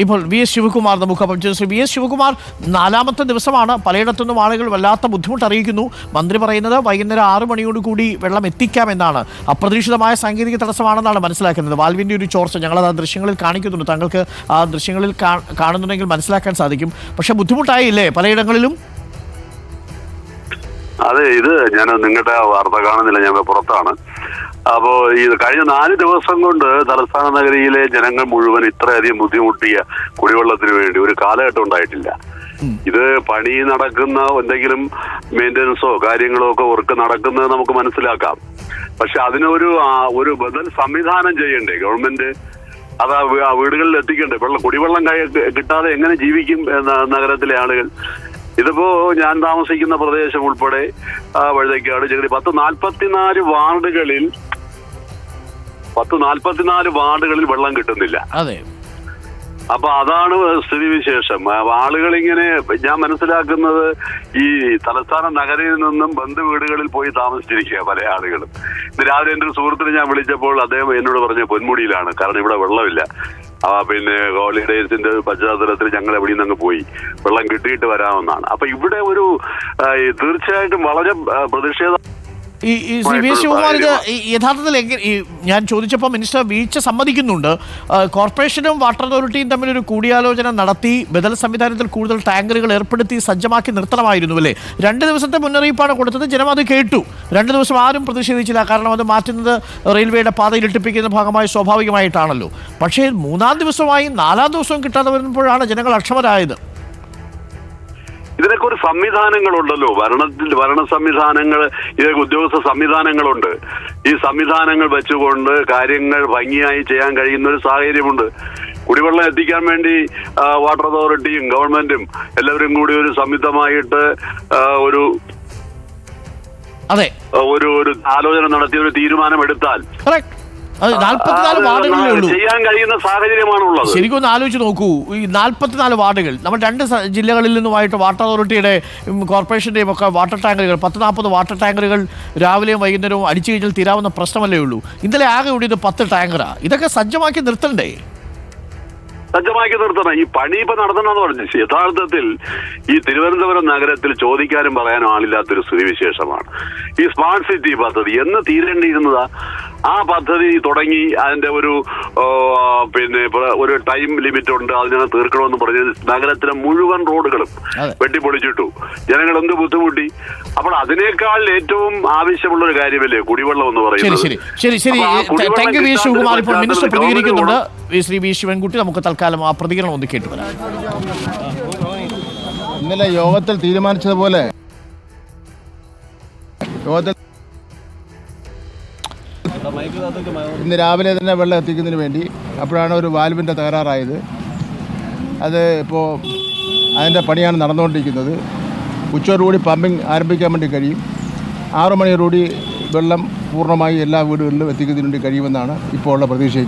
ഇപ്പോൾ V S നമുക്കൊപ്പം ചേർന്നു. ശ്രീ വി എസ് ശിവകുമാർ നാലാമത്തെ ദിവസമാണ്. പലയിടത്തുനിന്നും ആളുകൾ വല്ലാത്ത ബുദ്ധിമുട്ട് അറിയിക്കുന്നു മന്ത്രി പറയുന്നത് വൈകുന്നേരം ആറു മണിയോട് കൂടി വെള്ളം എത്തിക്കാമെന്നാണ്. അപ്രതീക്ഷിതമായ സാങ്കേതിക തടസ്സമാണെന്നാണ് മനസ്സിലാക്കുന്നത്. വാൽവിന്റെ ഒരു ചോർച്ച ഞങ്ങളത് ആ ദൃശ്യങ്ങളിൽ കാണിക്കുന്നുണ്ട്. താങ്കൾക്ക് ആ ദൃശ്യങ്ങളിൽ കാണുന്നുണ്ടെങ്കിൽ മനസ്സിലാക്കാൻ സാധിക്കും. പക്ഷേ ബുദ്ധിമുട്ടായില്ലേ പലയിടങ്ങളിലും? അതെ ഇത് ഞാൻ നിങ്ങളുടെ വാർത്ത കാണുന്നില്ല. ഞാൻ പുറത്താണ്. അപ്പോ ഈ കഴിഞ്ഞ നാല് ദിവസം കൊണ്ട് തലസ്ഥാന നഗരിയിലെ ജനങ്ങൾ മുഴുവൻ ഇത്രയധികം ബുദ്ധിമുട്ടിയ കുടിവെള്ളത്തിന് വേണ്ടി ഒരു കാലഘട്ടം ഉണ്ടായിട്ടില്ല. ഇത് പണി നടക്കുന്ന എന്തെങ്കിലും മെയിന്റനൻസോ കാര്യങ്ങളോ ഒക്കെ വർക്ക് നടക്കുന്നത് നമുക്ക് മനസ്സിലാക്കാം. പക്ഷെ അതിനൊരു ഒരു ബദൽ സംവിധാനം ചെയ്യണ്ടേ ഗവൺമെന്റ്? അത് ആ വീടുകളിൽ എത്തിക്കണ്ടേ? വെള്ളം കുടിവെള്ളം കിട്ടാതെ എങ്ങനെ ജീവിക്കും നഗരത്തിലെ ആളുകൾ? ഇതിപ്പോ ഞാൻ താമസിക്കുന്ന പ്രദേശം ഉൾപ്പെടെ വഴുതക്കാട് ചെറിയ പത്ത് നാൽപ്പത്തിനാല് വാർഡുകളിൽ പത്ത് നാൽപ്പത്തിനാല് വാർഡുകളിൽ വെള്ളം കിട്ടുന്നില്ല. അതെ. അപ്പൊ അതാണ് സ്ഥിതി വിശേഷം ആളുകൾ ഇങ്ങനെ ഞാൻ മനസ്സിലാക്കുന്നത് ഈ തലസ്ഥാന നഗരയിൽ നിന്നും ബന്ധു വീടുകളിൽ പോയി താമസിച്ചിരിക്കുക പല ആളുകളും. ഇന്ന് രാവിലെ എന്റെ ഒരു സുഹൃത്തിനെ ഞാൻ വിളിച്ചപ്പോൾ അദ്ദേഹം എന്നോട് പറഞ്ഞ പൊന്മുടിയിലാണ്. കാരണം ഇവിടെ വെള്ളമില്ല. ആ പിന്നെ ഹോളിഡേസിന്റെ പശ്ചാത്തലത്തിൽ ഞങ്ങൾ എവിടെ നിന്നങ്ങ് പോയി. വെള്ളം കിട്ടിയിട്ട് വരാമെന്നാണ് അപ്പൊ ഇവിടെ ഒരു തീർച്ചയായിട്ടും വളരെ പ്രതിഷേധ ഈ ഈ ശ്രീ വി എസ് ശിവകുമാർ യഥാർത്ഥത്തിൽ എങ്ങനെ ഈ ഞാൻ ചോദിച്ചപ്പോൾ മിനിസ്റ്റർ വീഴ്ച സമ്മതിക്കുന്നുണ്ട്. കോർപ്പറേഷനും വാട്ടർ അതോറിറ്റിയും തമ്മിൽ ഒരു കൂടിയാലോചന നടത്തി ബദൽ സംവിധാനത്തിൽ കൂടുതൽ ടാങ്കറുകൾ ഏർപ്പെടുത്തി സജ്ജമാക്കി നിർത്തണമായിരുന്നു അല്ലേ? രണ്ട് ദിവസത്തെ മുന്നറിയിപ്പാണ് കൊടുത്തത്. ജനം അത് കേട്ടു. രണ്ട് ദിവസം ആരും പ്രതിഷേധിച്ചില്ല. കാരണം അത് മാറ്റുന്നത് റെയിൽവേയുടെ പാതയിൽ ഇട്ടിപ്പിക്കുന്ന ഭാഗമായി സ്വാഭാവികമായിട്ടാണല്ലോ. പക്ഷേ മൂന്നാം ദിവസമായി നാലാം ദിവസവും കിട്ടാതെ വരുമ്പോഴാണ് ജനങ്ങൾ അക്ഷമരായത്. ഇതിനൊക്കെ ഒരു സംവിധാനങ്ങളുണ്ടല്ലോ. ഭരണത്തിൽ ഭരണ സംവിധാനങ്ങൾ ഇതൊക്കെ ഉദ്യോഗസ്ഥ സംവിധാനങ്ങളുണ്ട്. ഈ സംവിധാനങ്ങൾ വെച്ചുകൊണ്ട് കാര്യങ്ങൾ ഭംഗിയായി ചെയ്യാൻ കഴിയുന്ന ഒരു സാഹചര്യമുണ്ട്. കുടിവെള്ളം എത്തിക്കാൻ വേണ്ടി വാട്ടർ അതോറിറ്റിയും ഗവൺമെന്റും എല്ലാവരും കൂടി ഒരു സംയുക്തമായിട്ട് ഒരു അതെ. ഒരു ഒരു ആലോചന നടത്തി ഒരു തീരുമാനം എടുത്താൽ അത് നാല്പത്തിനാല് വാർഡുകളിലേ ഉള്ളൂ. ചെയ്യാൻ കഴിയുന്ന സാഹചര്യമാണുള്ളത്. ശരിക്കും ഒന്ന് ആലോചിച്ച് നോക്കൂ. ഈ നാല്പത്തിനാല് വാർഡുകൾ നമ്മൾ രണ്ട് സ- ജില്ലകളിൽ നിന്നുമായിട്ട് വാട്ടർ അതോറിറ്റിയുടെ ഉം, കോർപ്പറേഷന്റെയും ഒക്കെ വാട്ടർ ടാങ്കറുകൾ പത്ത് നാൽപ്പത് വാട്ടർ ടാങ്കറുകൾ രാവിലെയും വൈകുന്നേരവും അടിച്ചു കഴിഞ്ഞാൽ തീരാവുന്ന പ്രശ്നമല്ലേ ഉള്ളൂ. ഇന്നലെ ആകെ കൂടിയത് പത്ത് ടാങ്കറാ. ഇതൊക്കെ സജ്ജമാക്കി നിർത്തണ്ടേ? സജ്ജമാക്കി നിർത്തണം. ഈ പണി ഇപ്പൊ നടത്തണമെന്ന് പറഞ്ഞു. യഥാർത്ഥത്തിൽ ഈ തിരുവനന്തപുരം നഗരത്തിൽ ചോദിക്കാനും പറയാനും ആളില്ലാത്തൊരു സ്ഥിതിവിശേഷമാണ്. ഈ സ്മാർട്ട് സിറ്റി പദ്ധതി എന്ന് തീരേണ്ടിയിരുന്നതാ. ആ പദ്ധതി തുടങ്ങി അതിന്റെ ഒരു പിന്നെ ഒരു ടൈം ലിമിറ്റ് ഉണ്ട് അതിനെ തീർക്കണമെന്ന് പറഞ്ഞ് നഗരത്തിലെ മുഴുവൻ റോഡുകളും. വെട്ടിപ്പൊളിച്ചിട്ടു. ജനങ്ങൾ എന്ത് ബുദ്ധിമുട്ടി? അപ്പോൾ അതിനേക്കാൾ ഏറ്റവും ആവശ്യമുള്ള ഒരു കാര്യമല്ലേ കുടിവെള്ളം എന്ന് പറയുന്നത്? ശരി ശരി. ശരി അപ്പൊ ആ കുടിവെള്ളം താങ്ക് യു വി ശിവകുമാർ ഇപ്പോൾ മിനിസ്റ്റർ പ്രതികരിക്കുന്നുണ്ട്. ശ്രീ വി. ശിവൻകുട്ടി നമുക്ക് തൽക്കാലം ആ പ്രതികരണം ഒന്ന് കേട്ടു വരാം. ഇന്നലെ യോഗത്തിൽ തീരുമാനിച്ചതുപോലെ. യോഗത്തിൽ ഇന്ന് രാവിലെ തന്നെ വെള്ളം എത്തിക്കുന്നതിന് വേണ്ടി അപ്പോഴാണ് ഒരു വാൽവിന്റെ തകരാറായത്. അത് ഇപ്പോൾ അതിന്റെ പണിയാണ് നടന്നുകൊണ്ടിരിക്കുന്നത്. ഉച്ചയോടുകൂടി പമ്പിങ് ആരംഭിക്കാൻ വേണ്ടി കഴിയും. ആറു മണിയോടുകൂടി വെള്ളം പൂർണമായി എല്ലാ വീടുകളിലും എത്തിക്കുന്നതിന് വേണ്ടി കഴിയുമെന്നാണ് ഇപ്പോൾ ഉള്ള പ്രതീക്ഷ